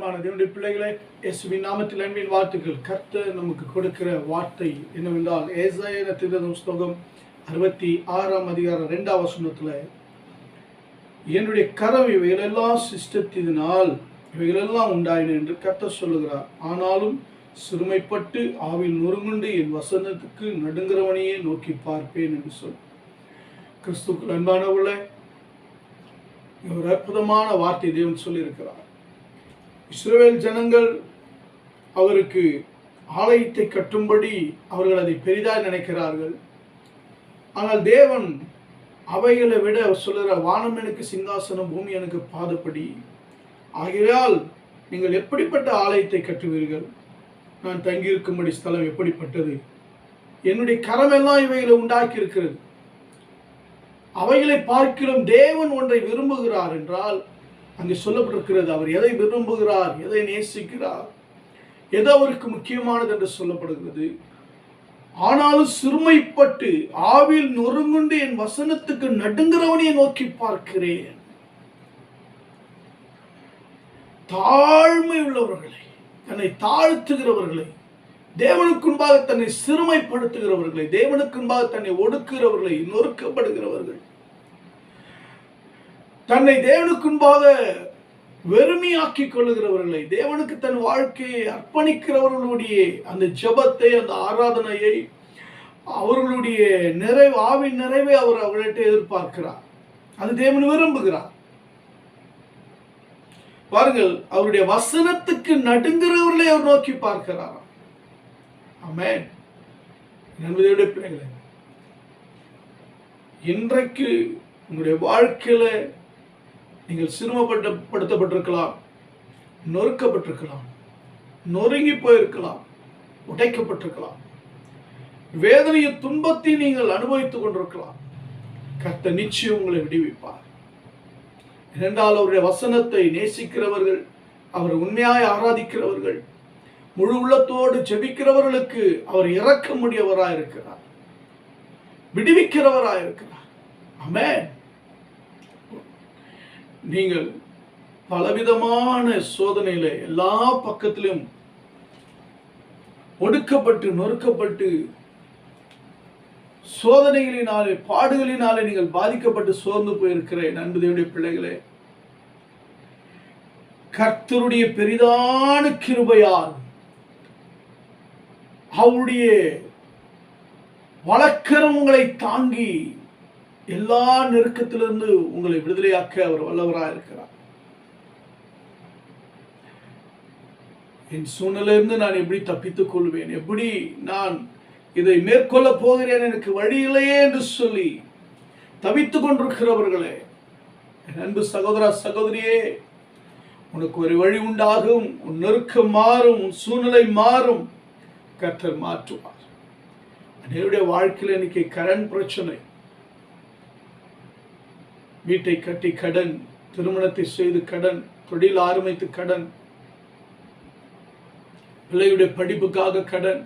தேவனுடைய பிள்ளைகளே இயேசுவின் நாமத்தில் அன்பின் வாழ்த்துக்கள். கர்த்தர் நமக்கு கொடுக்கிற வார்த்தை என்னவென்றால் ஏசாயன திருதம் ஸ்லோகம் அறுபத்தி ஆறாம் அதிகாரம் ரெண்டாம் வசனத்தில் என்னுடைய கரம் இவைகளெல்லாம் சிஷ்டத்தினால் இவைகளெல்லாம் உண்டாயின என்று கர்த்தர் சொல்லுகிறார். ஆனாலும் சிறுமைப்பட்டு ஆவில் நொறுங்குண்டு என் வசனத்துக்கு நடுங்கிறவனையே நோக்கி பார்ப்பேன் என்று சொல். கிறிஸ்துக்கள் அன்பானவர்களே ஒரு அற்புதமான வார்த்தை தேவன் சொல்லியிருக்கிறார். இஸ்ரேல் ஜனங்கள் அவருக்கு ஆலயத்தை கட்டும்படி அவர்கள் அதை பெரிதாக நினைக்கிறார்கள். ஆனால் தேவன் அவைகளை விட அவர் சொல்லுற வானம் எனக்கு சிங்காசனம் பூமி எனக்கு பாதப்படி. ஆகையால் நீங்கள் எப்படிப்பட்ட ஆலயத்தை கட்டுவீர்கள்? நான் தங்கியிருக்கும்படி ஸ்தலம் எப்படிப்பட்டது? என்னுடைய கரமெல்லாம் இவைகளை உண்டாக்கி இருக்கிறது அவைகளை பார்க்கிறோம் தேவன் ஒன்றை விரும்புகிறார் என்றால் அங்கே சொல்லப்பட்டிருக்கிறது அவர் எதை விரும்புகிறார் எதை நேசிக்கிறார் எது அவருக்கு முக்கியமானது என்று சொல்லப்படுகிறது. ஆனாலும் சிறுமைப்பட்டு ஆவில் நொறுங்குண்டு என் வசனத்துக்கு நடுங்கிறவனையை நோக்கி பார்க்கிறேன். தாழ்மை உள்ளவர்களை தன்னை தாழ்த்துகிறவர்களை தேவனுக்குன்பாக தன்னை சிறுமைப்படுத்துகிறவர்களை தேவனுக்குன்பாக தன்னை ஒடுக்குகிறவர்களை நொறுக்கப்படுகிறவர்கள் தன்னை தேவனுக்குன்பாக வெறுமையாக்கி கொள்ளுகிறவர்களை தேவனுக்கு தன் வாழ்க்கையை அர்ப்பணிக்கிறவர்களுடைய அந்த ஜெபத்தை அந்த ஆராதனையை அவர்களுடைய நிறைவு ஆவின் நிறைவை அவர் அவர்கிட்ட எதிர்பார்க்கிறார். அது தேவன் விரும்புகிறார். பாருங்கள் அவருடைய வசனத்துக்கு நடுங்கிறவர்களை அவர் நோக்கி பார்க்கிறார். ஆமென். என்பதையுடைய பிள்ளைகளே இன்றைக்கு உங்களுடைய வாழ்க்கையில நீங்கள் சிரமப்பட்டப்படுத்தப்பட்டிருக்கலாம் நொறுக்கப்பட்டிருக்கலாம் நொறுங்கி போயிருக்கலாம் உடைக்கப்பட்டிருக்கலாம். வேதனையும் துன்பத்தை நீங்கள் அனுபவித்துக் கொண்டிருக்கலாம். கர்த்த நிச்சயம் உங்களை விடுவிப்பார். இரண்டால் அவருடைய வசனத்தை நேசிக்கிறவர்கள் அவர் உண்மையாய் ஆராதிக்கிறவர்கள் முழு உள்ளத்தோடு ஜெபிக்கிறவர்களுக்கு அவர் இறக்க இருக்கிறார் விடுவிக்கிறவராயிருக்கிறார். இருக்கிறார் நீங்கள் பலவிதமான சோதனையில எல்லா பக்கத்திலும் ஒடுக்கப்பட்டு நொறுக்கப்பட்டு சோதனைகளினாலே பாடுகளினாலே நீங்கள் பாதிக்கப்பட்டு சோர்ந்து போயிருக்கிற நண்பதையுடைய பிள்ளைகளே. கர்த்தருடைய பெரிதான கிருபையால் அவருடைய வழக்கரம் உங்களை தாங்கி எல்லா நெருக்கத்திலிருந்து உங்களை விடுதலையாக்க அவர் வல்லவராக இருக்கிறார். என் சூழ்நிலையிலிருந்து நான் எப்படி தப்பித்துக் கொள்வேன்? எப்படி நான் இதை மேற்கொள்ள போகிறேன்? எனக்கு வழி இல்லையே என்று சொல்லி தவித்துக் கொண்டிருக்கிறவர்களே என் அன்பு சகோதர சகோதரியே உனக்கு ஒரு வழி உண்டாகும். உன் நெருக்கம் மாறும். உன் சூழ்நிலை மாறும். கற்றல் மாற்றுவார். அனைவருடைய வாழ்க்கையில் இன்னைக்கு கரண் பிரச்சனை. வீட்டை கட்டி கடன் திருமணத்தை செய்து கடன் தொழில் ஆரம்பித்து கடன் பிள்ளையுடைய படிப்புக்காக கடன்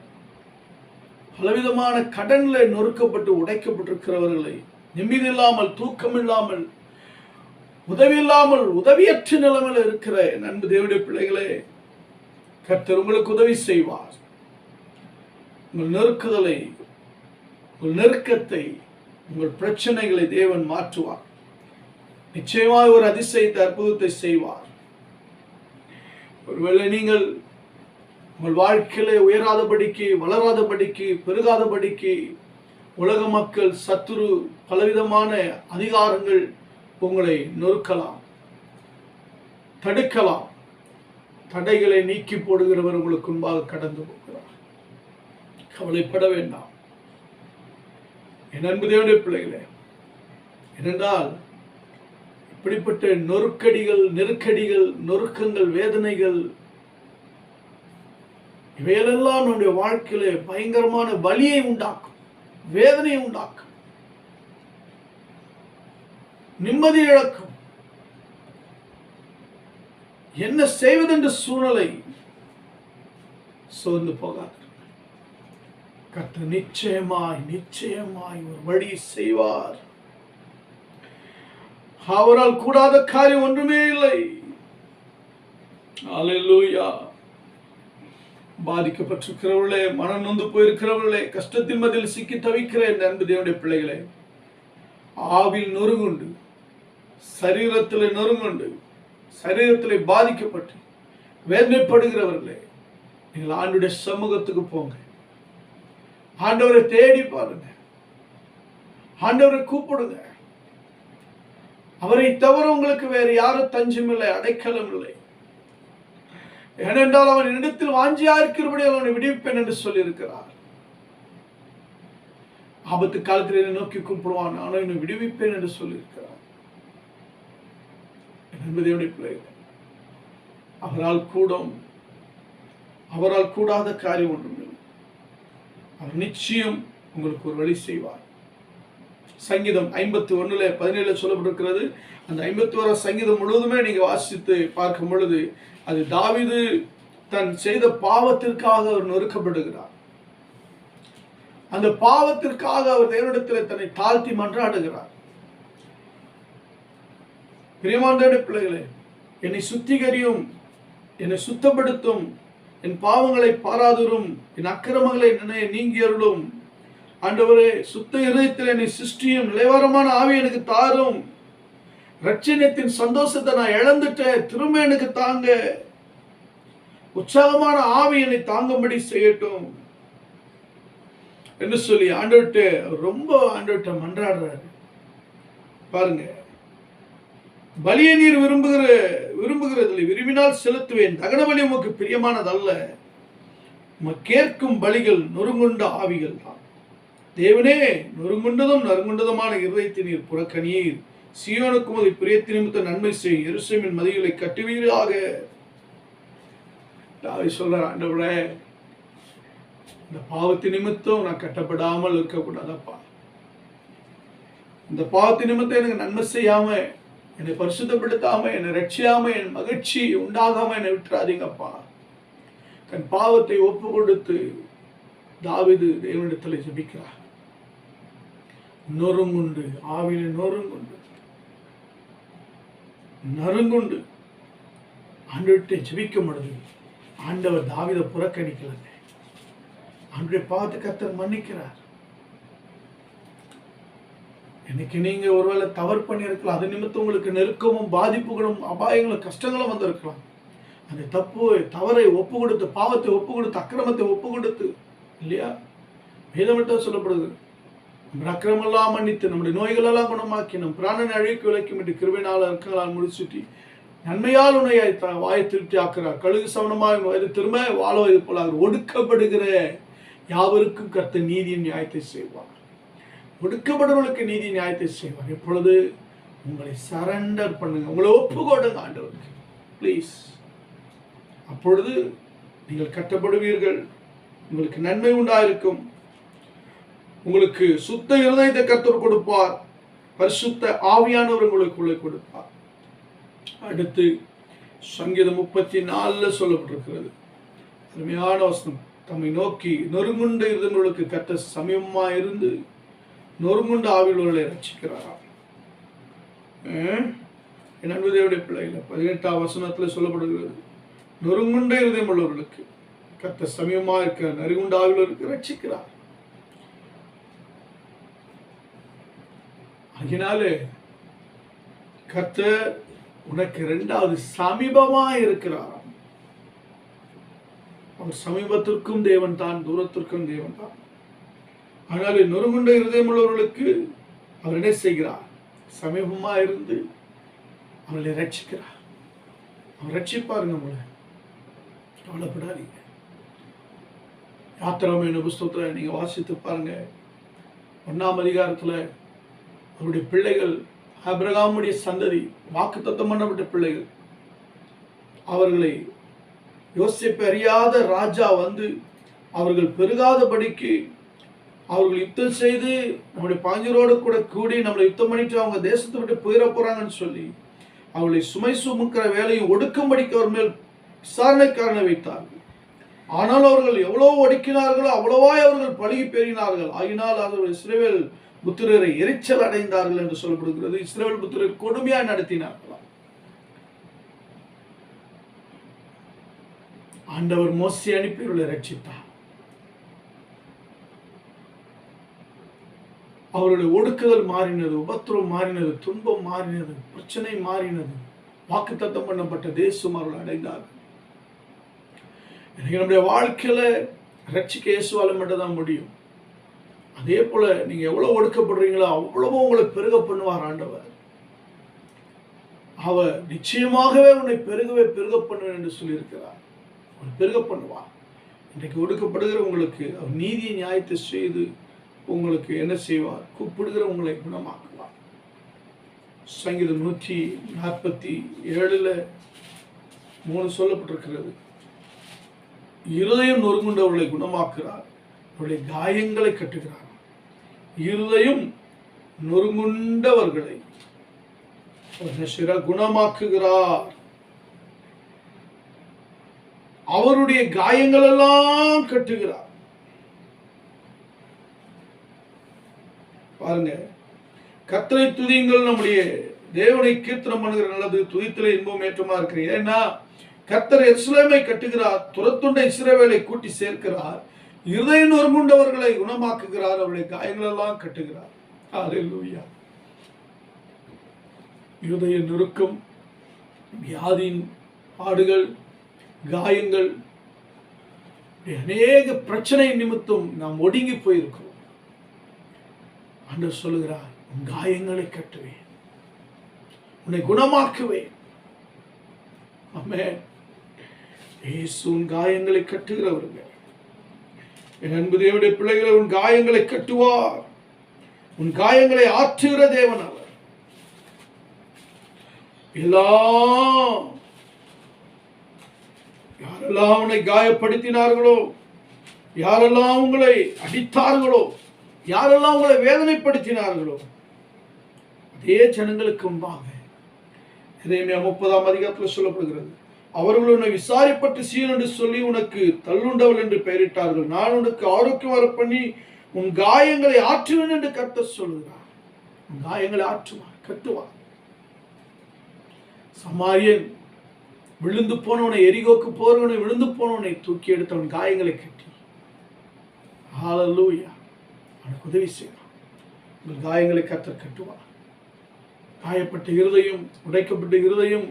பலவிதமான கடன்களை நொறுக்கப்பட்டு உடைக்கப்பட்டிருக்கிறவர்களை நிம்மதி இல்லாமல் தூக்கம் இல்லாமல் உதவி இல்லாமல் உதவியற்ற நிலைமையில் இருக்கிற நண்பு தேவடைய பிள்ளைகளே கர்த்தர் உங்களுக்கு உதவி செய்வார். உங்கள் நெருக்குதலை உங்கள் நெருக்கத்தை உங்கள் பிரச்சனைகளை தேவன் மாற்றுவார். நிச்சயமாக ஒரு அதிசயத்தை அற்புதத்தை செய்வார். ஒருவேளை நீங்கள் உங்கள் வாழ்க்கையில உயராதபடிக்கு வளராதபடிக்கு பெருகாதபடிக்கு உலக மக்கள் சத்துரு பலவிதமான அதிகாரங்கள் உங்களை நொறுக்கலாம் தடுக்கலாம். தடைகளை நீக்கி போடுகிறவர் உங்களுக்கு முன்பாக கடந்து போகிறார். கவலைப்பட வேண்டாம். என் அன்பு தேவனுடைய பிள்ளைகளே ஏனென்றால் இப்படிப்பட்ட நொறுக்கடிகள் நெருக்கடிகள் நொறுக்கங்கள் வேதனைகள் இவையெல்லாம் நம்முடைய வாழ்க்கையில பயங்கரமான வலியை உண்டாக்கும் வேதனையை உண்டாக்கும். நிம்மதி இழக்கும். என்ன செய்வதென்ற சூழ்நிலை சோர்ந்து போகாது. கர்த்தர் நிச்சயமாய் நிச்சயமாய் ஒரு வழி செய்வார். அவரால் கூடாத காரியம் ஒன்றுமே இல்லை. அல்லேலூயா பாதிக்கப்பட்டிருக்கிறவர்களே மனம் நொந்து போயிருக்கிறவர்களே கஷ்டத்தின் மத்தியில் சிக்கி தவிக்கிற இந்த அன்பு தேவனுடைய பிள்ளைகளே. ஆவில் நொறுங்குண்டு சரீரத்தில் நொறுங்குண்டு சரீரத்தில் பாதிக்கப்பட்டு வேதனைப்படுகிறவர்களே நீங்கள் ஆண்டுடைய சமூகத்துக்கு போங்க. ஆண்டவரை தேடி பாருங்க. ஆண்டவரை கூப்பிடுங்க. அவரை தவிர உங்களுக்கு வேறு யாரும் தஞ்சம் இல்லை அடைக்கலம் இல்லை ஏனென்றால் அவன் இடத்தில் வாஞ்சியா இருக்கிறபடி அவனை விடுவிப்பேன் என்று சொல்லியிருக்கிறார். ஆபத்து காலத்தில் என்னை நோக்கி கூப்பிடுவான் ஆனால் என்னை விடுவிப்பேன் என்று சொல்லியிருக்கிறார் என்பதையுடைய பிள்ளைகள் அவரால் கூடும் அவரால் கூடாத காரியம் ஒன்றுமில்லை அவர் நிச்சயம் உங்களுக்கு ஒரு வழி செய்வார். சங்கீதம் ஐம்பத்தி ஒண்ணுல பதினேழுல சொல்லப்பட்டிருக்கிறது. அந்த ஐம்பத்தி ஓர சங்கீதம் முழுவதுமே நீங்க வாசித்து பார்க்கும் பொழுது அது தாவிது தன் செய்த பாவத்திற்காக அவர் நொறுக்கப்படுகிறார். அந்த பாவத்திற்காக அவர் தேவனிடத்தில் தன்னை தாழ்த்தி மன்றாடுகிறார். பிரியமாண்டோட பிள்ளைகளே என்னை சுத்திகரியும் என்னை சுத்தப்படுத்தும் என் பாவங்களை பாராதரும் என் அக்கிரமங்களை நினை நீங்கியருளும் ஆண்டவரே சுத்த இதயத்தில் என்னை சிருஷ்டியும் நிலைவாரமான ஆவி எனக்கு தாரும். ரட்சணியத்தின் சந்தோஷத்தை நான் இழந்துட்டேன். திரும்ப எனக்கு தாங்க. உற்சாகமான ஆவி என்னை தாங்கும்படி செய்யட்டும். என்று சொல்லி ஆண்டவர்கிட்ட ரொம்ப ஆண்டவர்கிட்ட மன்றாடுறாரு. பாருங்க. பலிய நீர் விரும்புகிற விரும்புகிறதில்லை. விரும்பினால் செலுத்துவேன். தகன பலி உமக்கு பிரியமானதல்ல. கேட்கும் பலிகள் நொறுங்குண்ட ஆவிகள் தான். தேவனே நொறுங்குண்டதும் நறுங்குண்டதுமான இருதயத்தை நீர் புறக்கணியீர். சியோனுக்கும் அதை பிரியத்தி நிமித்த நன்மை செய். எருசமின் மதிகளை கட்டுவீராக. தாவி சொல்ற ஆண்டவர இந்த பாவத்து நிமித்தம் நான் கட்டப்படாமல் இருக்கக்கூடாதப்பா. இந்த பாவத்து நிமித்தம் எனக்கு நன்மை செய்யாம என்னை பரிசுத்தப்படுத்தாம என்னை ரட்சியாம என் மகிழ்ச்சி உண்டாகாம என்னை விட்டுறாதீங்கப்பா. தன் பாவத்தை ஒப்பு கொடுத்து தாவிது தேவனிடத்தில் ஜபிக்கிறார். நொறுங்குண்டு. ஆவில நொறுங்குண்டு. நறுங்குண்டு. ஆண்டவர்கிட்ட ஜெபிக்கும் பொழுது ஆண்டவர் தாவித புறக்கணிக்கலங்க. ஆண்டுடைய பார்த்து கத்தர் மன்னிக்கிறார். இன்னைக்கு நீங்க ஒருவேளை தவறு பண்ணியிருக்கலாம். அது நிமித்தம் உங்களுக்கு நெருக்கமும் பாதிப்புகளும் அபாயங்களும் கஷ்டங்களும் வந்திருக்கலாம். அந்த தப்பு தவறை ஒப்பு கொடுத்து பாவத்தை ஒப்பு கொடுத்து அக்கிரமத்தை ஒப்பு கொடுத்து இல்லையா? வேதமிட்ட சொல்லப்படுது. நம்ம அக்கிரமெல்லாம் மன்னித்து நம்முடைய நோய்களெல்லாம் குணமாக்கி நம் பிராணனை அழிக்கு விளக்கும் என்று கிருவினால் இருக்கங்களால் முடிச்சுட்டி நன்மையால் உன்னை வாயை திருப்தி ஆக்குறார். கழுகு சவனமாக வயது திரும்ப வாழ வயது போல அவர் ஒடுக்கப்படுகிற யாவருக்கும் கர்த்த நீதியின் நியாயத்தை செய்வார். ஒடுக்கப்படுறவர்களுக்கு நீதி நியாயத்தை செய்வார். எப்பொழுது உங்களை சரண்டர் பண்ணுங்க. உங்களை ஒப்பு கொடுங்க ஆண்டவருக்கு. ப்ளீஸ் அப்பொழுது நீங்கள் கட்டப்படுவீர்கள். உங்களுக்கு நன்மை உண்டாயிருக்கும். உங்களுக்கு சுத்த இருதயத்தை கத்தர் கொடுப்பார். பரிசுத்த ஆவியானவர் உங்களுக்குள்ளே கொடுப்பார். அடுத்து சங்கீதம் முப்பத்தி நாலுல சொல்லப்பட்டிருக்கிறது. அருமையான வசனம். தம்மை நோக்கி நொறுங்குண்ட இருதங்களுக்கு கத்த சமயமா இருந்து நொறுங்குண்ட ஆவிலோர்களை ரசிக்கிறாராம் அஹ்? என் அன்பு தேவனுடைய பிள்ளைகள் பதினெட்டாம் வசனத்துல சொல்லப்படுகிறது. நொறுங்குண்ட இருதயம் உள்ளவர்களுக்கு கத்த சமயமா இருக்கிற நறுகுண்ட ஆவிலோருக்கு ரட்சிக்கிறார் அதனாலே கத்த உனக்கு இரண்டாவது சமீபமா இருக்கிறார் அவர் சமீபத்திற்கும் தேவன் தான் தூரத்திற்கும் தேவன் தான். ஆனால் நொறுங்குண்ட இருதயம் உள்ளவர்களுக்கு அவர் என்ன செய்கிறார்? சமீபமா இருந்து அவர்களை ரட்சிக்கிறார் அவர் ரட்சிப்பாருங்க உங்களை கவலைப்படாதீங்க. யாத்திராமையான புஸ்தகத்தில் நீங்கள் வாசித்து பாருங்கள் ஒன்றாம் அதிகாரத்தில் அவருடைய பிள்ளைகள் ஆபிரகாமுடைய சந்ததி வாக்குத்தத்தம் பண்ணப்பட்ட பிள்ளைகள். அவர்களை யோசிப்பு அறியாத ராஜா வந்து அவர்கள் பெருகாதபடிக்கு அவர்கள் யுத்தம் செய்து நம்முடைய பாஞ்சரோடு கூட கூடி நம்மளை யுத்தம் பண்ணிட்டு அவங்க தேசத்தை விட்டு போயிட போகிறாங்கன்னு சொல்லி அவர்களை சுமை சுமக்கிற வேலையும் ஒடுக்கும்படிக்கு அவர் மேல் விசாரணைக்காரனை வைத்தார்கள். ஆனால் அவர்கள் எவ்வளவு ஒடுக்கினார்களோ அவ்வளவாய் அவர்கள் பழகி பெறினார்கள் ஆகினால் அவர்கள் இஸ்ரேவேல் புத்திரரை எரிச்சல் அடைந்தார்கள் என்று சொல்லப்படுகிறது. இஸ்ரேல் புத்திரர் கொடுமையாய் நடத்தினார்களாம் ஆண்டவர் மோசி அனுப்பியவர்களை ரட்சித்தார் அவருடைய ஒடுக்குதல் மாறினது உபத்திரம் மாறினது துன்பம் மாறினது பிரச்சனை மாறினது வாக்குத்தத்தம் பண்ணப்பட்ட தேசம் அவர்கள் அடைந்தார்கள். எனக்கு நம்முடைய வாழ்க்கையில் ரட்சிக்க இயேசுவால் மட்டும் தான் முடியும். அதே போல் நீங்கள் எவ்வளோ ஒடுக்கப்படுறீங்களோ அவ்வளவோ உங்களை பெருக பண்ணுவார் ஆண்டவர். அவர் நிச்சயமாகவே உன்னை பெருகவே பெருக பண்ணுவேன் என்று சொல்லியிருக்கிறார். அவர் பெருக பண்ணுவார். இன்றைக்கு ஒடுக்கப்படுகிற உங்களுக்கு அவர் நீதியை நியாயத்தை செய்து உங்களுக்கு என்ன செய்வார்? கூப்பிடுகிற உங்களை குணமாக்குவார். சங்கீதம் நூற்றி நாற்பத்தி ஏழில் மூணு சொல்லப்பட்டிருக்கிறது. இருதயம் நொறுங்குண்டவர்களை குணமாக்குறார் அவருடைய காயங்களை கட்டுகிறார். இருதயம் நொறுங்குண்டவர்களை குணமாக்குகிறார். அவருடைய காயங்கள் எல்லாம் கட்டுகிறார். பாருங்க கத்தரை துதியுங்கள் நம்முடைய தேவனை கீர்த்தனம் பண்ணுகிற நல்லது துதித்துல இன்பம் ஏற்றமா இருக்கிறீங்க ஏன்னா கத்தர் எருசலேமை கட்டுகிறார் துரத்துண்ட இஸ்ரேவேலை கூட்டி சேர்க்கிறார் இருதய நொறுங்குண்டவர்களை குணமாக்குகிறார் அவருடைய காயங்களெல்லாம் கட்டுகிறார். ஹalleluya இருதய நெருக்கம் வியாதியின் பாடுகள் காயங்கள் அநேக பிரச்சனை நிமித்தம் நாம் ஒடுங்கி போயிருக்கிறோம். ஆண்டவர் சொல்லுகிறார் உன் காயங்களை கட்டுவேன் உன்னை குணமாக்குவேன். ஆமென். இயேசுவின் உன் காயங்களை கட்டுகிறவருங்க. என் அன்பு தேவனுடைய பிள்ளைகளை உன் காயங்களை கட்டுவார். உன் காயங்களை ஆற்றுகிற தேவன் அவர். எல்லாம் யாரெல்லாம் உன்னை காயப்படுத்தினார்களோ யாரெல்லாம் உங்களை அடித்தார்களோ யாரெல்லாம் உங்களை வேதனைப்படுத்தினார்களோ அதே ஜனங்களுக்கு முன்பாக இறைமையா முப்பதாம் அதிகாரத்தில் சொல்லப்படுகிறது. அவர்கள் உன்னை விசாரிப்பட்டு சீன் என்று சொல்லி உனக்கு தள்ளுண்டவள் என்று பெயரிட்டார்கள். நான் உனக்கு ஆரோக்கியம் வர பண்ணி உன் காயங்களை ஆற்றுவேன் என்று கத்த சொல்லுகிறார். உன் காயங்களை ஆற்றுவார் கட்டுவார். சமாரியன் விழுந்து போனவனை எரிகோக்கு போறவனை விழுந்து போனவனை தூக்கி எடுத்தவன் காயங்களை கட்டி. ஹalleluya அவனுக்கு உதவி செய்வான். உங்கள் காயங்களை கத்தர் கட்டுவார். காயப்பட்ட இருதயம் உடைக்கப்பட்ட இருதயம்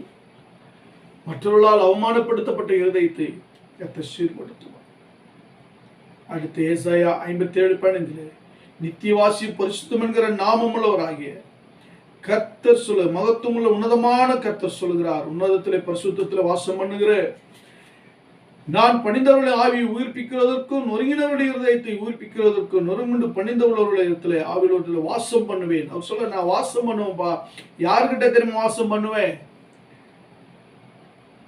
மற்றவர்களால் அவமானப்படுத்தப்பட்ட இருதயத்தை கத்தர் சீர்படுத்துவார். அடுத்து ஏசாயா ஐம்பத்தி ஏழு பதினைந்தில் நித்தியவாசி பரிசுத்தம் என்கிற நாமமுள்ளவராகிய கர்த்தர் சொல்ல மகத்துவமுள்ள உன்னதமான கர்த்தர் சொல்கிறார் உன்னதத்திலே பரிசுத்தில வாசம் பண்ணுகிற நான் பணிந்தவர்களை ஆவி உயிர்ப்பிக்கிறதற்கும் நொறுங்கினவருடைய இருதயத்தை உயிர்ப்பிக்கிறதற்கும் நொறுங்குண்டு பணிந்தவர்களுடைய இடத்துல ஆவியோட்டில் வாசம் பண்ணுவேன். அவர் சொல்ல நான் வாசம் பண்ணுவேன்ப்பா. யார்கிட்ட தெரியுமா வாசம் பண்ணுவேன்?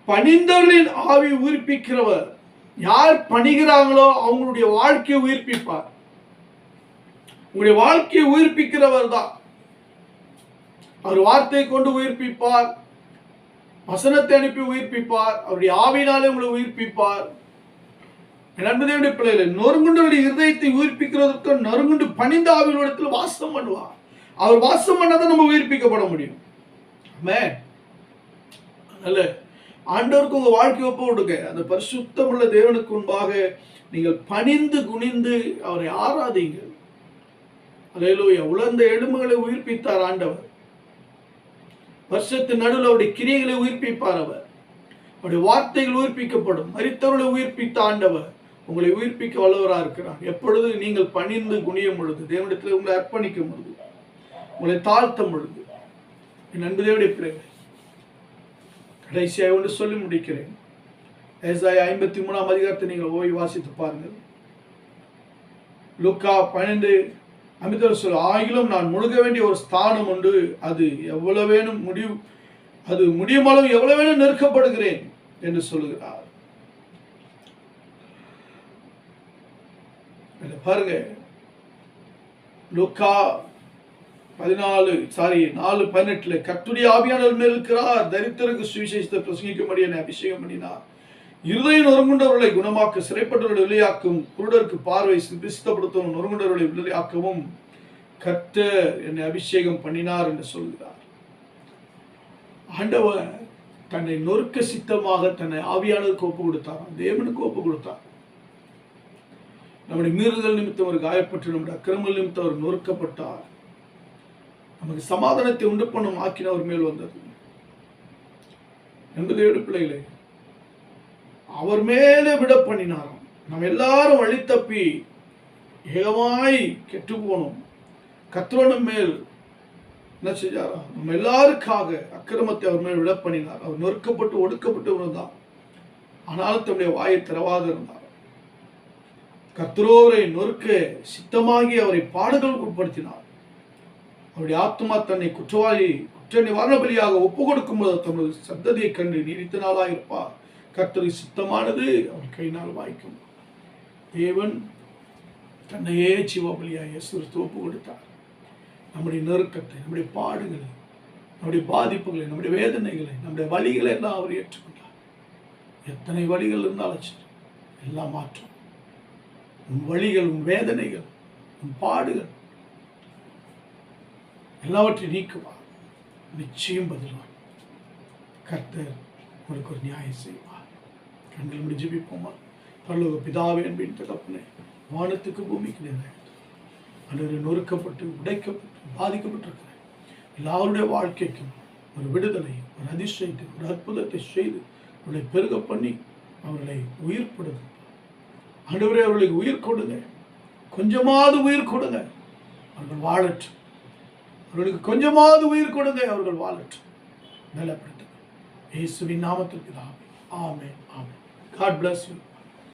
பணிந்தவர்களின் ஆவி உயிர்ப்பிக்கிறவர். யார் பணிகிறாங்களோ அவங்களுடைய வாழ்க்கையை உயிர்ப்பிப்பார். உங்களுடைய வாழ்க்கையை உயிர்ப்பிக்கிறவர் தான். அவர் வார்த்தை கொண்டு உயிர்ப்பிப்பார். வசனத்தை அனுப்பி உயிர்ப்பிப்பார். அவருடைய ஆவினாலே உங்களை உயிர்ப்பிப்பார். என் பிள்ளைகளை நொறுங்குண்டவருடைய இருதயத்தை உயிர்ப்பிக்கிறதற்கு நொறுங்குண்டு பணிந்த ஆவியோடத்தில் வாசம் பண்ணுவார். அவர் வாசம் பண்ணாதான் நம்ம உயிர்ப்பிக்கப்பட முடியும். ஆமென். அதனால ஆண்டவருக்கு உங்க வாழ்க்கை ஒப்பு விடுங்க அந்த பரிசுத்தம் உள்ள தேவனுக்கு முன்பாக நீங்கள் பணிந்து குனிந்து அவரை ஆராதிங்கள் அலையிலூயா உலர்ந்த எலும்புகளை உயிர்ப்பித்தார் ஆண்டவர். வருஷத்தின் நடுவில் அவருடைய கிரியைகளை உயிர்ப்பிப்பார் அவர். அவருடைய வார்த்தைகள் உயிர்ப்பிக்கப்படும். மறித்தவர்களை உயிர்ப்பித்த ஆண்டவர் உங்களை உயிர்ப்பிக்க வல்லவராக இருக்கிறார். எப்பொழுது நீங்கள் பணிந்து குனியும் பொழுது தேவனிடத்தில் உங்களை அர்ப்பணிக்கும் பொழுது உங்களை தாழ்த்தும் பொழுது. என் அன்பு தேவடைய கடைசியாக ஒன்று சொல்லி முடிக்கிறேன். ஏசாய் ஐம்பத்தி மூணாம் அதிகாரத்தை நீங்கள் ஓய் வாசித்து பாருங்கள். லுக்கா பன்னெண்டு அமிர்தர் சொல் ஆகிலும் நான் முழுக வேண்டிய ஒரு ஸ்தானம் உண்டு. அது எவ்வளவு வேணும் முடிவு அது முடியுமாலும் எவ்வளோ வேணும் நெருக்கப்படுகிறேன் என்று சொல்லுகிறார். பாருங்க. லுக்கா பதினாலு சாரி நாலு பதினெட்டுல கத்துடைய ஆவியானவர் மேல் இருக்கிறார் தரித்திரக்கு சுவிசேஷத்தை பிரசங்கிக்கும்படி என்னை அபிஷேகம் பண்ணினார். இருதயம் நொறுங்குண்டவர்களை குணமாக்க சிறைப்பட்டவர்களை விளையாக்கும் குருடருக்கு பார்வை சித்தப்படுத்தவும் நொறுங்குண்டவர்களை விளையாக்கவும் கத்த என்னை அபிஷேகம் பண்ணினார் என்று சொல்கிறார். ஆண்டவர் தன்னை நொறுக்க சித்தமாக தன்னை ஆவியானதுக்கு ஒப்பு கொடுத்தார். தேவனுக்கு ஒப்பு கொடுத்தார். நம்முடைய மீறுதல் நிமித்தம் அவர் காயப்பட்டு நம்முடைய அக்கிரமல் நிமித்தம் அவர் நொறுக்கப்பட்டார். நமக்கு சமாதானத்தை உண்டு பண்ணும் ஆக்கின அவர் மேல் வந்தது. என்பதை பிள்ளைகளே அவர் மேலே விட பண்ணினாராம். நம்ம எல்லாரும் வழி தப்பி ஏகமாய் கெட்டு போனோம். கத்ரோனம் மேல் என்ன செஞ்சாரா நம்ம எல்லாருக்காக அக்கிரமத்தை அவர் மேல் விட பண்ணினார். அவர் நொறுக்கப்பட்டு ஒடுக்கப்பட்டு இருந்தார் ஆனால் தன்னுடைய வாயை திறவாத இருந்தார். கத்ரோரை நொறுக்க சித்தமாகி அவரை பாடுகளுக்கு உட்படுத்தினார் அவருடைய ஆத்மா தன்னை குற்றவாளி குற்ற நிவாரண பலியாக ஒப்பு கொடுக்கும்போது தமது சந்ததியை கண்டு நீடித்த நாளாக இருப்பார். கர்த்தரை சித்தமானது அவர் கையினால் வாய்க்கும். தேவன் தன்னையே சிவபலியாக சுருத்து ஒப்பு கொடுத்தார் நம்முடைய நெருக்கத்தை நம்முடைய பாடுகளை நம்முடைய பாதிப்புகளை நம்முடைய வேதனைகளை நம்முடைய வழிகளை எல்லாம் அவர் ஏற்றுக்கொண்டார். எத்தனை வழிகள் இருந்தாலும் சரி எல்லாம் மாற்றம். உன் வழிகள் உன் வேதனைகள் உன் பாடுகள் எல்லாவற்றையும் நீக்குவார். நிச்சயம் பதில்வார் கர்த்தர் உங்களுக்கு ஒரு நியாயம் செய்வார். கண்கள் முடி ஜெபிப்போமா? பரலோக பிதாவே அன்பின் தகப்பனே வானத்துக்கு பூமிக்கு நேரம் அல்லது நொறுக்கப்பட்டு உடைக்கப்பட்டு பாதிக்கப்பட்டிருக்கிறேன். எல்லாருடைய வாழ்க்கைக்கும் ஒரு விடுதலை ஒரு அதிசயத்தை ஒரு அற்புதத்தை செய்து அவர்களை பெருக பண்ணி அவர்களை உயிர்ப்படுது ஆண்டவரே அவர்களுக்கு உயிர் கொடுங்க. கொஞ்சமாவது உயிர் கொடுங்க. அவர்கள் வாழட்டும். அவர்களுக்கு கொஞ்சமாவது உயிர் கொடுங்க அவர்கள் வாழட்டும். பலப்படுத்துங்க இயேசுவின் நாமத்திற்கு தான் ஆமே ஆமென். God bless you